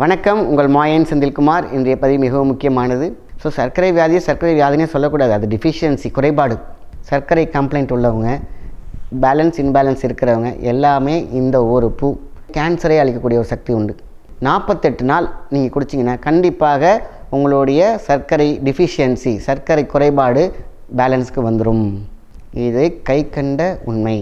வணக்கம் உங்கள் மாயன் செந்தில்குமார். இன்றைய பதிவு மிகவும் முக்கியமானது. ஸோ சர்க்கரை வியாதி சர்க்கரை வியாதினே சொல்லக்கூடாது. அது டிஃபிஷியன்சி குறைபாடு. சர்க்கரை கம்ப்ளைண்ட் உள்ளவங்க பேலன்ஸ் இன்பேலன்ஸ் இருக்கிறவங்க எல்லாமே இந்த ஒரு பூ கேன்சரை அளிக்கக்கூடிய ஒரு சக்தி உண்டு. நாற்பத்தெட்டு நாள் நீங்கள் குடிச்சிங்கன்னா கண்டிப்பாக உங்களுடைய சர்க்கரை டிஃபிஷியன்சி சர்க்கரை குறைபாடு பேலன்ஸ்க்கு வந்துடும் இது கை கண்ட உண்மை.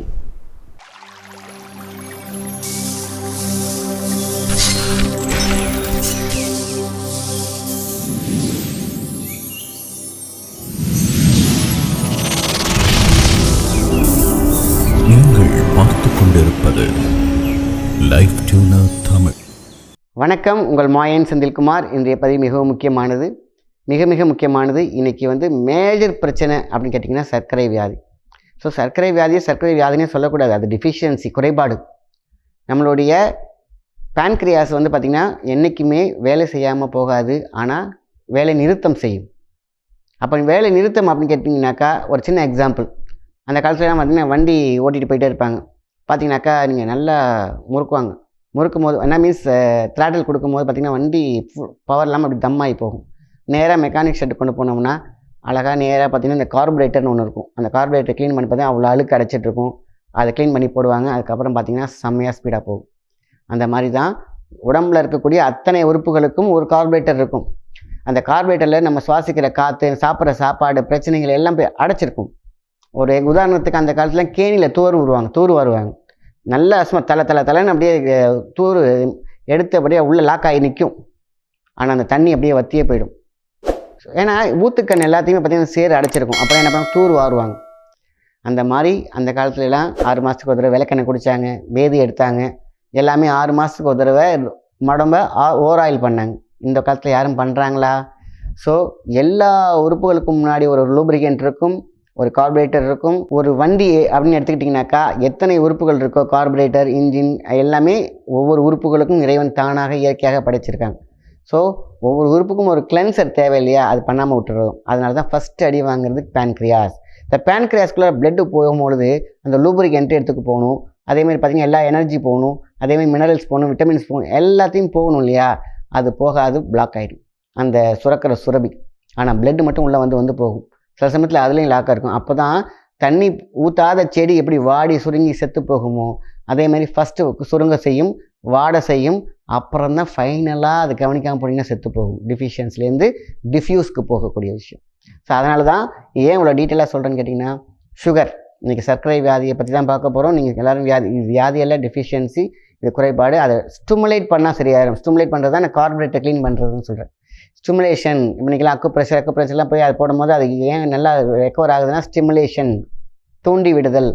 வணக்கம். உங்கள் மாயன் செந்தில்குமார். இன்றைய பதிவு மிகவும் முக்கியமானது. மிக மிக முக்கியமானது இன்றைக்கி வந்து மேஜர் பிரச்சனை அப்படின்னு கேட்டிங்கன்னா சர்க்கரை வியாதி. ஸோ சர்க்கரை வியாதியை சர்க்கரை வியாதினே சொல்லக்கூடாது. அது டிஃபிஷியன்சி குறைபாடு. நம்மளுடைய பேன்க்ரியாஸ் வந்து பார்த்திங்கன்னா என்றைக்குமே வேலை செய்யாமல் போகாது. ஆனால் வேலை நிறுத்தம் செய்யும். அப்போ வேலை நிறுத்தம் அப்படின்னு கேட்டிங்கனாக்கா ஒரு சின்ன எக்ஸாம்பிள் அந்த காலத்துலலாம் பார்த்தீங்கன்னா வண்டி ஓட்டிகிட்டு போயிட்டே இருப்பாங்க. பார்த்தீங்கன்னாக்கா நீங்கள் நல்லா முறுக்குவாங்க. முறுக்கும் போது என்ன மீன்ஸ் த்ராட்டில் கொடுக்கும்போது பார்த்தீங்கன்னா வண்டி பவர் இல்லாமல் அப்படி ஆகி போகும். நேராக மெக்கானிக் ஷெட் கொண்டு போனோம்னா அழகாக நேராக பார்த்தீங்கன்னா இந்த கார்பரேட்டர்னு ஒன்று இருக்கும். அந்த கார்பரேட்டர் க்ளீன் பண்ணி பார்த்தீங்கன்னா அவ்வளோ அழுக்கு அடைச்சிட்டு இருக்கும் அதை க்ளீன் பண்ணி போடுவாங்க. அதுக்கப்புறம் பார்த்தீங்கன்னா செம்மையாக ஸ்பீடாக போகும். அந்த மாதிரி தான் உடம்புல இருக்கக்கூடிய அத்தனை உறுப்புகளுக்கும் ஒரு கார்பரேட்டர் இருக்கும். அந்த கார்பரேட்டரில் நம்ம சுவாசிக்கிற காற்று சாப்பிட்ற சாப்பாடு பிரச்சனைகள் எல்லாம் போய் அடைச்சிருக்கும். ஒரு உதாரணத்துக்கு அந்த காலத்தில் கேணியில் தூர் வருவாங்க தூர் வருவாங்க. நல்ல அஸ்மா தலை தலை தலைன்னு அப்படியே தூறு எடுத்து எடுத்தபடியே உள்ளே லாக் ஆகி நிற்கும். ஆனால் அந்த தண்ணி அப்படியே வத்தியே போயிடும். ஏன்னா ஊத்துக்கண் எல்லாத்தையுமே பார்த்திங்கன்னா சேறு அடைச்சிருக்கும். அப்புறம் என்ன பண்ணுவாங்க? தூர் வாருவாங்க. அந்த மாதிரி அந்த காலத்துலலாம் ஆறு மாதத்துக்கு ஒரு தடவை விளக்கெண்ணெய் குடித்தாங்க வேதி எடுத்தாங்க. எல்லாமே ஆறு மாதத்துக்கு ஒரு தடவை உடம்ப ஓவர் ஆயில் பண்ணாங்க. இந்த காலத்தில் யாரும் பண்ணுறாங்களா ஸோ எல்லா உறுப்புகளுக்கும் முன்னாடி ஒரு லூப்ரிகன்ட் இருக்கும். ஒரு கார்பரேட்டர் இருக்கும். ஒரு வண்டி அப்படின்னு எடுத்துக்கிட்டிங்கனாக்கா எத்தனை உறுப்புகள் இருக்கோ கார்பரேட்டர் இன்ஜின் எல்லாமே ஒவ்வொரு உறுப்புகளுக்கும் இறைவன் தானாக இயற்கையாக படைச்சிருக்காங்க. ஸோ ஒவ்வொரு உறுப்புக்கும் ஒரு கிளென்சர் தேவை இல்லையா அது பண்ணாமல் விட்டுறதும் அதனால தான் ஃபஸ்ட்டு அடி வாங்குறது பேன்க்ரியாஸ் இந்த பேன்க்ரியாஸ்குள்ளே பிளட்டு போகும்பொழுது அந்த லூப்ரிகன்ட் எடுத்துக்கு போகணும். அதேமாதிரி பார்த்திங்கன்னா எல்லா எனர்ஜி போகணும். அதேமாதிரி மினரல்ஸ் போகணும் விட்டமின்ஸ் போகணும் எல்லாத்தையும் போகணும் இல்லையா? அது போகாது பிளாக் ஆகிடும் அந்த சுரக்கிற சுரபி. ஆனால் பிளட் மட்டும் உள்ளே வந்து வந்து போகும். சில சமயத்தில் அதுலேயும் லாக்காக இருக்கும். அப்போ தான் தண்ணி ஊற்றாத செடி எப்படி வாடி சுருங்கி செத்து போகுமோ அதே மாதிரி ஃபஸ்ட்டு சுருங்க செய்யும் வாட செய்யும் அப்புறம் தான் ஃபைனலாக அது கவனிக்காமல் போனீங்கன்னா செத்து போகும். டிஃபிஷியன்ஸ்லேருந்து டிஃப்யூஸ்க்கு போகக்கூடிய விஷயம். ஸோ அதனால தான் ஏன் இவ்வளோ டீட்டெயிலாக சொல்கிறேன்னு கேட்டிங்கன்னா சுகர் இன்றைக்கி சர்க்கரை வியாதியை பற்றி தான் பார்க்க போகிறோம் நீங்கள் எல்லோரும் வியாதி வியாதியெல்லாம் டிஃபிஷியன்சி இது குறைபாடு. அதை ஸ்டிமுலேட் பண்ணால் சரியாயிரும். ஸ்டிமுலேட் பண்ணுறது தான் நான் கார்பரேட்டை க்ளீன் பண்ணுறதுன்னு சொல்கிறேன் ஸ்டிமுலேஷன் இன்றைக்கெல்லாம் அக்கு ப்ரெஷர் அக்கு ப்ரெஷர்லாம் போய் அது போடும்போது அது ஏன் நல்லா ரெக்கவர் ஆகுதுன்னா ஸ்டிமுலேஷன் தூண்டி விடுதல்.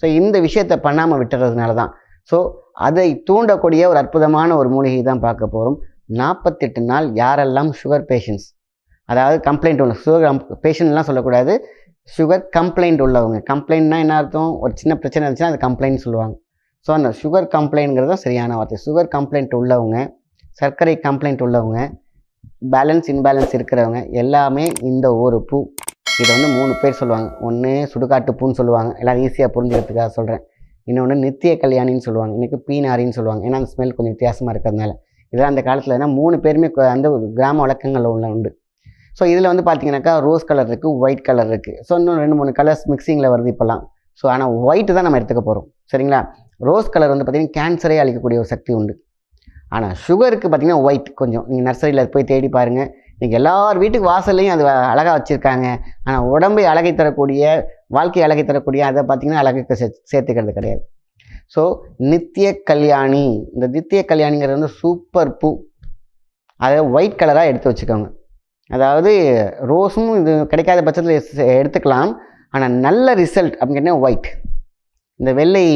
ஸோ இந்த விஷயத்தை பண்ணாமல் விட்டுறதுனால தான். ஸோ அதை தூண்டக்கூடிய ஒரு அற்புதமான ஒரு மூலிகை தான் பார்க்க போகிறோம் நாற்பத்தெட்டு நாள் யாரெல்லாம் சுகர் பேஷண்ட்ஸ் அதாவது கம்ப்ளைண்ட் உள்ள சுகர் பேஷண்ட்லாம் சொல்லக்கூடாது. சுகர் கம்ப்ளைண்ட் உள்ளவங்க. கம்ப்ளைண்ட்னா என்ன அர்த்தம்? ஒரு சின்ன பிரச்சனை இருந்துச்சுன்னா அது கம்ப்ளைண்ட் சொல்லுவாங்க. ஸோ அந்த சுகர் கம்ப்ளைண்ட்ங்கிறது தான் சரியான வார்த்தை. சுகர் கம்ப்ளைண்ட் உள்ளவங்க சர்க்கரை கம்ப்ளைண்ட் உள்ளவங்க பேலன்ஸ் இன்பேலன்ஸ் இருக்கிறவங்க எல்லாமே இந்த ஒரு பூ இதை வந்து மூணு பேர் சொல்லுவாங்க. ஒன்று சுடுகாட்டு பூன்னு சொல்லுவாங்க. எல்லாம் ஈஸியாக புரிஞ்சுக்கிறதுக்காக சொல்கிறேன் இன்னொன்று நித்திய கல்யாணின்னு சொல்லுவாங்க. இன்றைக்கி பீனாரின்னு சொல்லுவாங்க. ஏன்னா அந்த ஸ்மெல் கொஞ்சம் வித்தியாசமாக இருக்கிறதுனால. இதெல்லாம் அந்த காலத்தில் என்ன மூணு பேருமே அந்த கிராம வழக்கங்களில் உள்ள உண்டு. ஸோ இதில் வந்து பார்த்தீங்கன்னாக்கா ரோஸ் கலர் இருக்குது ஒயிட் கலர் இருக்குது ஸோ இன்னும் ரெண்டு மூணு கலர்ஸ் மிக்சிங்கில் வருது இப்போல்லாம். ஸோ ஆனால் ஒயிட்டு தான் நம்ம எடுத்துக்க போகிறோம் சரிங்களா? ரோஸ் கலர் வந்து பார்த்திங்கன்னா கேன்சரே அழிக்கக்கூடிய ஒரு சக்தி உண்டு. ஆனால் சுகருக்கு பார்த்தீங்கன்னா ஒயிட் கொஞ்சம் நீங்கள் நர்சரியில் போய் தேடி பாருங்கள் இன்றைக்கி எல்லார் வீட்டுக்கு வாசல்லையும் அது அழகாக வச்சுருக்காங்க. ஆனால் உடம்பை அழகை தரக்கூடிய வாழ்க்கை அழகை தரக்கூடிய அதை பார்த்தீங்கன்னா அழகுக்கு சே சேர்த்துக்கிறது கிடையாது. ஸோ நித்திய கல்யாணி. இந்த நித்திய கல்யாணிங்கிறது வந்து சூப்பர் பூ. அதை ஒயிட் கலராக எடுத்து வச்சுக்கோங்க. அதாவது ரோஸும் இது கிடைக்காத பட்சத்தில் எடுத்துக்கலாம். ஆனால் நல்ல ரிசல்ட் அப்படின்னு ஒயிட் இந்த வெள்ளை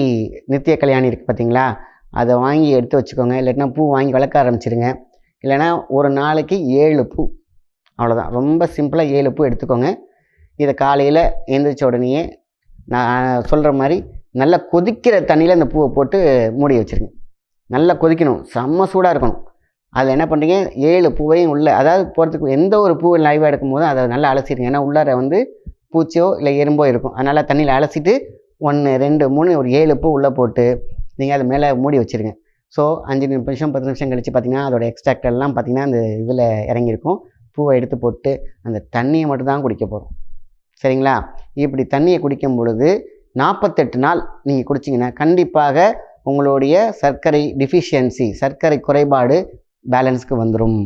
நித்திய கல்யாணி இருக்குது பார்த்தீங்களா அதை வாங்கி எடுத்து வச்சுக்கோங்க. இல்லைன்னா பூ வாங்கி வளர்க்க ஆரம்பிச்சிருங்க. இல்லைன்னா ஒரு நாளைக்கு ஏழு பூ. அவ்வளோதான் ரொம்ப சிம்பிளாக ஏழு பூ எடுத்துக்கோங்க. இதை காலையில் எழுந்திரிச்ச உடனேயே நான் சொல்கிற மாதிரி நல்லா கொதிக்கிற தண்ணியில் அந்த பூவை போட்டு மூடி வச்சுருங்க. நல்லா கொதிக்கணும். செம்ம சூடாக இருக்கணும். அதில் என்ன பண்ணுறீங்க ஏழு பூவையும் உள்ளே அதாவது போகிறதுக்கு எந்த ஒரு பூவை லைவாக எடுக்கும் போதும் அதை நல்லா அலசிடுங்க. ஏன்னா உள்ளார வந்து பூச்சியோ இல்லை எறும்போ இருக்கும். அதனால் தண்ணியில் அலசிட்டு ஒன்று ரெண்டு மூணு ஒரு ஏழு பூ உள்ளே போட்டு நீங்கள் அது மேலே மூடி வச்சுருங்க. ஸோ அஞ்சு நிமிஷம் பத்து நிமிஷம் கழித்து பார்த்தீங்கன்னா அதோட எக்ஸ்ட்ராக்ட் எல்லாம் பார்த்தீங்கன்னா அந்த இதில் இறங்கியிருக்கும். பூவை எடுத்து போட்டு அந்த தண்ணியை மட்டும் தான் குடிக்க போகிறோம் சரிங்களா? இப்படி தண்ணியை குடிக்கும் பொழுது நாற்பத்தெட்டு நாள் நீங்கள் குடிச்சிங்கன்னா கண்டிப்பாக உங்களுடைய சர்க்கரை டிஃபிஷியன்சி சர்க்கரை குறைபாடு பேலன்ஸ்க்கு வந்துடும்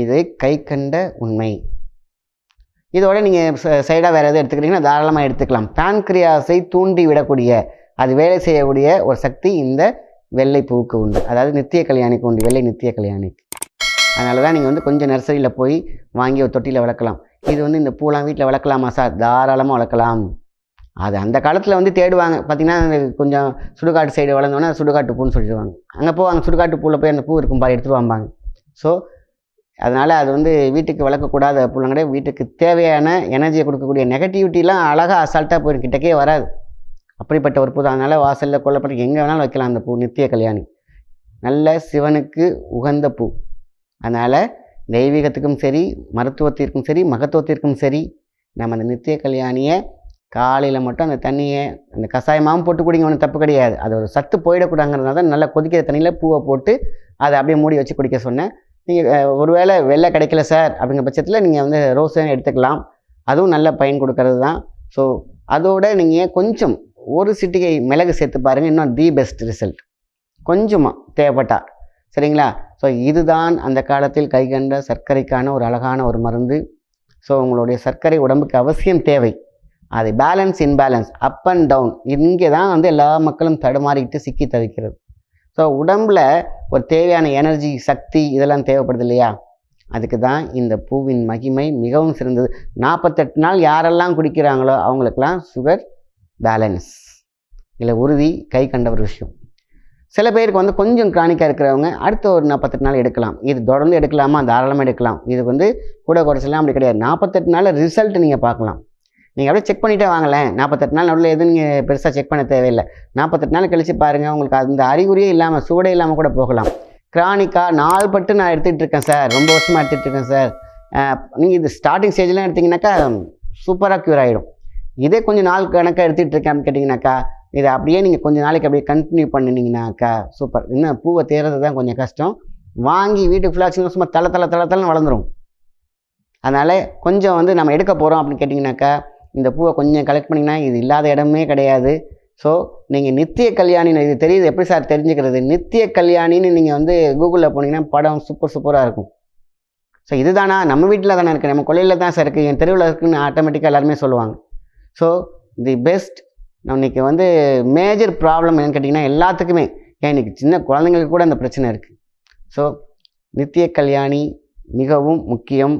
இது கை கண்ட உண்மை. இதோட நீங்கள் சைடாக வேறு எதாவது எடுத்துக்கிட்டிங்கன்னா தாராளமாக எடுத்துக்கலாம். பேன்க்ரியாஸை தூண்டி விடக்கூடிய அது வேலை செய்யக்கூடிய ஒரு சக்தி இந்த வெள்ளை பூவுக்கு உண்டு. அதாவது நித்திய கல்யாணிக்கு உண்டு வெள்ளை நித்திய கல்யாணிக்கு. அதனால தான் நீங்கள் வந்து கொஞ்சம் நர்சரியில் போய் வாங்கி ஒரு தொட்டியில் வளர்க்கலாம். இது வந்து இந்த பூலாம் வீட்டில் வளர்க்கலாமா சார்? தாராளமாக வளர்க்கலாம். அது அந்த காலத்தில் வந்து தேடுவாங்க. பார்த்தீங்கன்னா கொஞ்சம் சுடுகாட்டு சைடு வளர்ந்தோன்னே சுடுகாட்டு பூன்னு சொல்லிடுவாங்க. அங்கே போவாங்க சுடுகாட்டு பூவில் போய் அந்த பூ இருக்கும் பாரு எடுத்துட்டு வாம்பாங்க. ஸோ அதனால் அது வந்து வீட்டுக்கு வளர்க்கக்கூடாத பூலாம் கிடையாது. வீட்டுக்கு தேவையான எனர்ஜியை கொடுக்கக்கூடிய நெகட்டிவிட்டிலாம் அழகாக அசால்ட்டாக போயிடும் கிட்டக்கே வராது. அப்படிப்பட்ட ஒரு பூ தான். அதனால் வாசலில் கொல்லப்பட்டு எங்கே வேணாலும் வைக்கலாம் அந்த பூ நித்திய கல்யாணி. நல்ல சிவனுக்கு உகந்த பூ. அதனால் தெய்வீகத்துக்கும் சரி மருத்துவத்திற்கும் சரி மகத்துவத்திற்கும் சரி நம்ம அந்த நித்திய கல்யாணியை காலையில் மட்டும் அந்த தண்ணியை அந்த கஷாயமாகவும் போட்டு குடிங்க ஒன்றும் தப்பு கிடையாது. அது ஒரு சத்து போயிடக்கூடாங்கிறதுனால தான் நல்லா கொதிக்கிற தண்ணியில் பூவை போட்டு அதை அப்படியே மூடி வச்சு குடிக்க சொன்னேன். நீங்கள் ஒருவேளை வெள்ளை கிடைக்கல சார் அப்படிங்கிற பட்சத்தில் நீங்கள் வந்து ரோஸ் எடுத்துக்கலாம். அதுவும் நல்ல பயன் கொடுக்கறது தான். ஸோ அதோட நீங்கள் கொஞ்சம் ஒரு சிட்டிகை மிளகு சேர்த்து பாருங்கள் இன்னும் தி பெஸ்ட் ரிசல்ட் கொஞ்சமாக தேவைப்பட்டா. சரிங்களா? ஸோ இதுதான் அந்த காலத்தில் கைகண்ட சர்க்கரைக்கான ஒரு அழகான ஒரு மருந்து. ஸோ உங்களுடைய சர்க்கரை உடம்புக்கு அவசியம் தேவை. அது balance imbalance up and down இங்கே தான் வந்து எல்லா மக்களும் தடுமாறிக்கிட்டு சிக்கி தவிக்கிறது. ஸோ உடம்பில் ஒரு தேவையான எனர்ஜி சக்தி இதெல்லாம் தேவைப்படுது இல்லையா? அதுக்கு தான் இந்த பூவின் மகிமை மிகவும் சிறந்தது. நாற்பத்தெட்டு நாள் யாரெல்லாம் குடிக்கிறாங்களோ அவங்களுக்கெல்லாம் சுகர் பேலன்ஸ் இல்லை உறுதி கை கண்ட ஒரு விஷயம். சில பேருக்கு வந்து கொஞ்சம் கிரானிக்காக இருக்கிறவங்க அடுத்த ஒரு நாற்பத்தெட்டு நாள் எடுக்கலாம். இது தொடர்ந்து எடுக்கலாமா? தாராளமாக எடுக்கலாம். இது வந்து கூட குறைச்சலாம் அப்படி கிடையாது. நாற்பத்தெட்டு நாள் ரிசல்ட் நீங்கள் பார்க்கலாம். நீங்கள் அப்படியே செக் பண்ணிகிட்டே வாங்கலேன் நாற்பத்தெட்டு நாள் நடுவில் எதுவும் நீங்கள் பெருசாக செக் பண்ண தேவையில்லை. நாற்பத்தெட்டு நாள் கழித்து பாருங்கள் உங்களுக்கு அந்த அறிகுறியே இல்லாமல் சூடே இல்லாமல் கூட போகலாம். கிரானிக்காக நாள் பட்டு நான் எடுத்துகிட்டு இருக்கேன் சார் ரொம்ப வருஷமாக எடுத்துகிட்டு இருக்கேன் சார் நீங்கள் இது ஸ்டார்டிங் ஸ்டேஜ்லாம் எடுத்திங்கனாக்கா சூப்பராக க்யூர் ஆகிடும் இதே கொஞ்சம் நாள் கணக்காக எடுத்துகிட்டு இருக்கேன் கேட்டிங்கனாக்கா இதை அப்படியே நீங்கள் கொஞ்சம் நாளைக்கு அப்படியே கண்டினியூ பண்ணினீங்கனாக்கா சூப்பர் இன்னும் பூவை தேர்றது தான் கொஞ்சம் கஷ்டம். வாங்கி வீட்டுக்கு ஃபுல்லாக சும்மா தலை தலை தலை தலைன்னு வளர்ந்துடும் அதனால் கொஞ்சம் வந்து நம்ம எடுக்க போகிறோம் அப்படின்னு கேட்டிங்கனாக்கா இந்த பூவை கொஞ்சம் கலெக்ட் பண்ணிங்கன்னா இது இல்லாத இடமே கிடையாது. ஸோ நீங்கள் நித்திய கல்யாணின்னு இது தெரியுது எப்படி சார் தெரிஞ்சுக்கிறது? நித்திய கல்யாணின்னு நீங்கள் வந்து கூகுளில் போனீங்கன்னா படம் சூப்பர் சூப்பராக இருக்கும். ஸோ இதுதானா? நம்ம வீட்டில் தானே இருக்குது நம்ம கொள்ளையில் தான் சார் இருக்குது என் தெருவில் இருக்குன்னு ஆட்டோமேட்டிக்காக எல்லாருமே சொல்லுவாங்க. ஸோ தி பெஸ்ட் இன்னைக்கு வந்து மேஜர் ப்ராப்ளம் என்னன்னு கேட்டிங்கன்னா எல்லாத்துக்குமே. ஏன் இன்றைக்கி சின்ன குழந்தைங்களுக்கு கூட அந்த பிரச்சனை இருக்குது ஸோ நித்திய கல்யாணி மிகவும் முக்கியம்.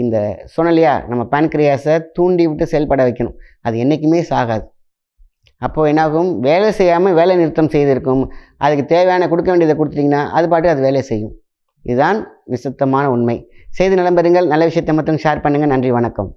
இந்த சொன்னலையா நம்ம பான்கிரியாஸை தூண்டி விட்டு செயல்பட வைக்கணும். அது என்றைக்குமே சாகாது. அப்போது என்னாகும்? வேலை செய்யாமல் வேலை நிறுத்தம் செய்திருக்கும். அதுக்கு தேவையான கொடுக்க வேண்டியதை கொடுத்துட்டிங்கன்னா அது பாட்டு அது வேலை செய்யும். இதுதான் நிசப்தமான உண்மை. செய்தி நிலம்பெறுங்கள் நல்ல விஷயத்தை மட்டும் ஷேர் பண்ணுங்கள் நன்றி வணக்கம்.